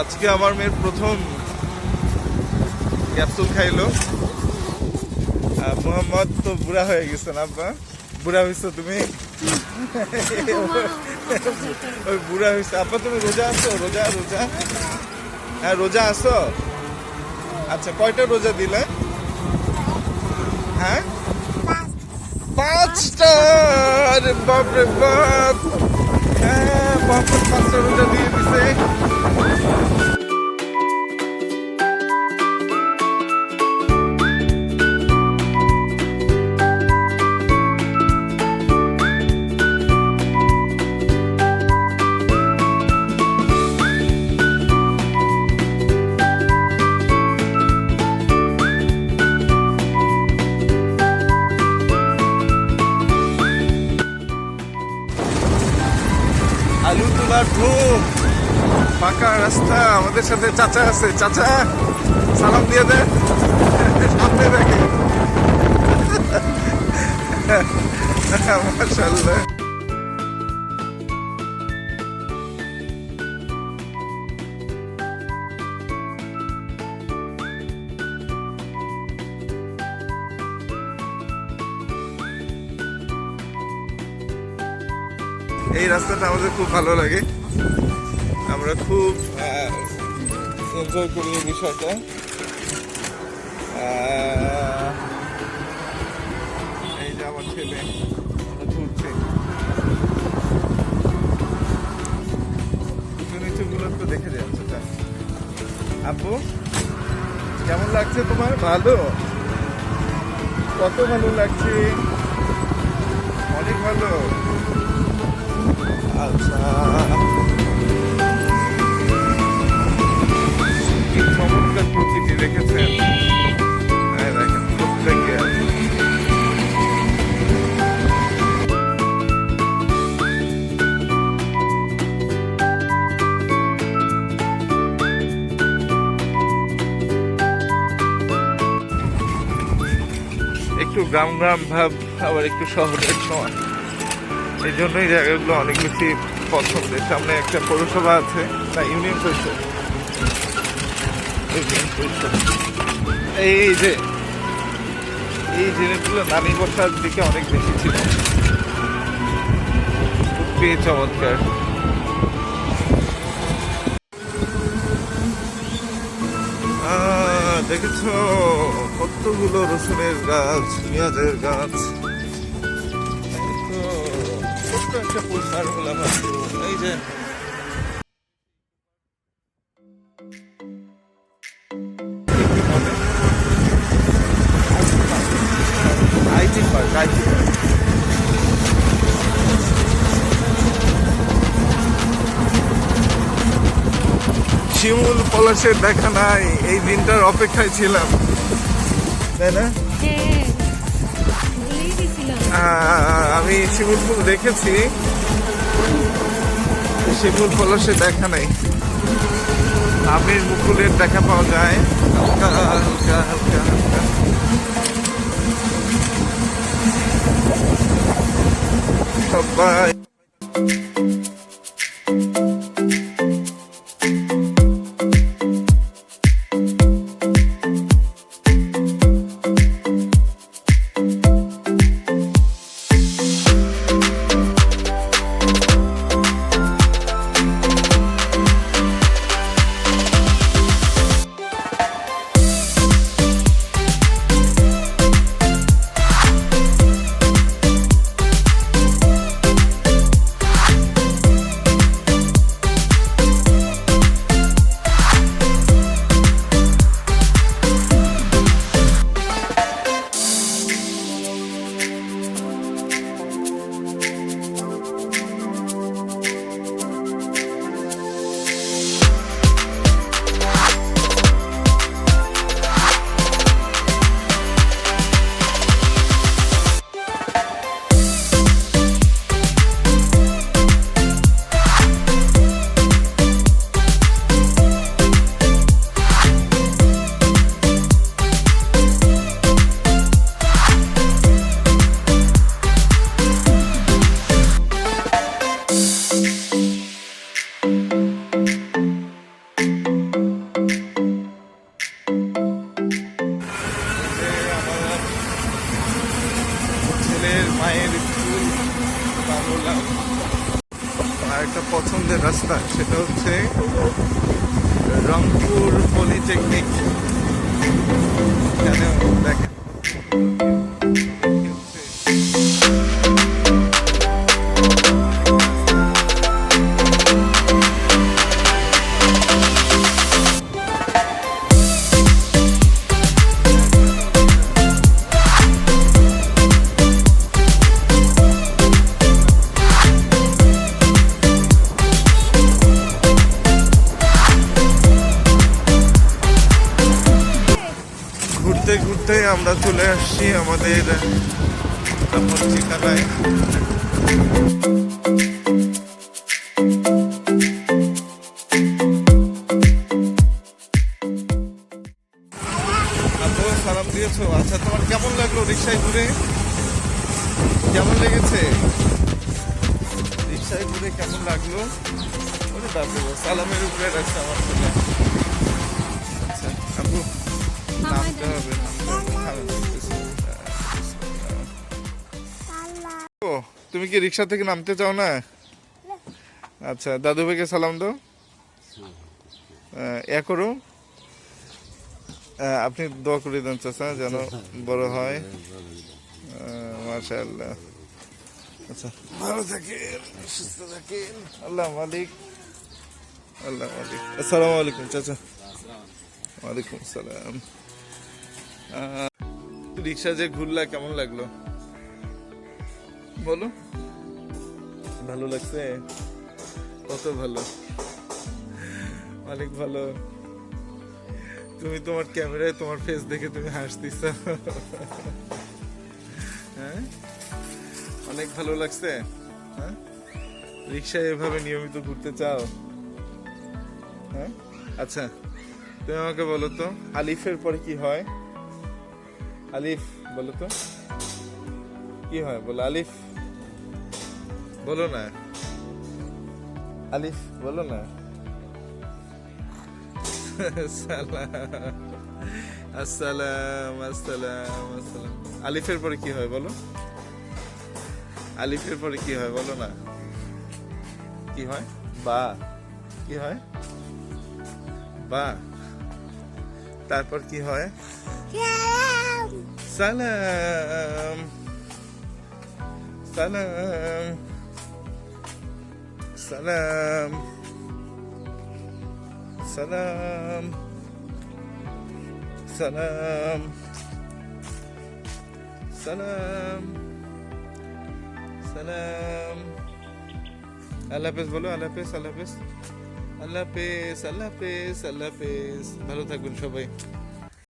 আজকে আমার মেয়ের প্রথম ক্যাপসুল খাইলো। মোহাম্মদ তো বুড়া হয়ে গেছে আব্বা? বুড়া হয়েছো তুমি? ওই বুড়া হয়েছে আব্বা, তুমি রোজা আছো? রোজা রোজা। হ্যাঁ রোজা আছো? আচ্ছা কয়টা রোজা দিলে? হ্যাঁ? পাঁচটা। আরে বাপ। হ্যাঁ মোহাম্মদ পাঁচটা রোজা দিয়ে দিছে। Aluto Marco! ফাঁকা রাস্তা, আমাদের সাথে চাচা আছে। চাচা, সালাম দিয়ে দে। সামনে দেখে। মাশাল্লাহ এই রাস্তাটা আমাদের খুব ভালো লাগে। আমরা খুব এনজয় করি এই বিষয়টা। এই যে আমার ছেলে ঘুরছে। উঁচু নিচু গুলো তো দেখে যাচ্ছে, তা। আপু কেমন লাগছে তোমার? ভালো? কত ভালো লাগছে? অনেক ভালো। আচ্ছা। দেখেছেন হ্যাঁ দেখেন, প্রত্যেকে একটু গ্রাম গ্রাম ভাব, আবার একটু শহরের সময়। এই জন্যই জায়গাগুলো অনেক বেশি পছন্দের। সামনে একটা পৌরসভা আছে, না, ইউনিয়ন পরিষদ। এই যে, এই জিনিসগুলো নানি বসার দিকে অনেক বেশি ছিল। চমৎকার। দেখেছ? কতগুলো রসুনের গাছ, পেঁয়াজের গাছ। এই তো ছোট্ট একটা পোস্টার হলাম এই যে পলাশের দেখা নাই, এই দিনটার অপেক্ষায় ছিলাম। তাই না? হ্যাঁ আমি শিমুল ফুল দেখেছি। শিমুল পলাশে দেখা নাই। আমির মুকুলের দেখা পাওয়া যায়। হালকা হালকা হালকা হালকা। আর একটা পছন্দের রাস্তা সেটা হচ্ছে রংপুর পলিটেকনিক। দেখেন। আমরা চলে আসছি আমাদের সালাম দিয়েছ। আচ্ছা তোমার কেমন লাগল রিক্সায় ঘুরে? কেমন লেগেছে? রিক্সায় ঘুরে কেমন লাগল? সালামের উপরে রাখছে আমার আচ্ছা আপু নামতে হবে। ও তুমি কি রিক্সা থেকে নামতে চাও না? আচ্ছা দাদু ভাইকে সালাম দাও। এ করো আপনি দোয়া করে দেন চাচা যেন বড় হয়। মাশাআল্লাহ। আচ্ছা ভালো থাকেন সুস্থ থাকেন। আল্লাহ মালিক। আল্লাহ মালিক। আসসালামু আলাইকুম চাচা। ওয়ালাইকুম সালাম। আহ, রিক্সা যে ঘুরলা কেমন লাগল? বলো। ভালো লাগছে? কত ভালো। অনেক ভালো। তুমি তোমার ক্যামেরায় তোমার ফেস দেখে তুমি হাসতিস হ্যাঁ? অনেক ভালো লাগছে। হ্যাঁ? রিক্সায় এভাবে নিয়মিত ঘুরতে চাও? হ্যাঁ? আচ্ছা তুমি আমাকে বলো তো, আলিফের পরে কি হয়? আলিফ, বলো তো। কি হয়? বলো, আলিফ। বলো না। আলিফ বলো না। আসসালাম আসসালাম আসসালাম। আলিফের পরে কি হয় বলো? আলিফের পরে কি হয় বলো না? কি হয়? বা। কি হয়? বা। তারপর কি হয়? সালাম। সালাম। সালাম সালাম সালাম সালাম সালাম আল্লাহ হাফেজ বলো আল্লাহ হাফেজ আল্লাহ হাফেজ আল্লাহ হাফেজ আল্লাহ হাফেজ আল্লাহ ভালো থাকবেন সবাই।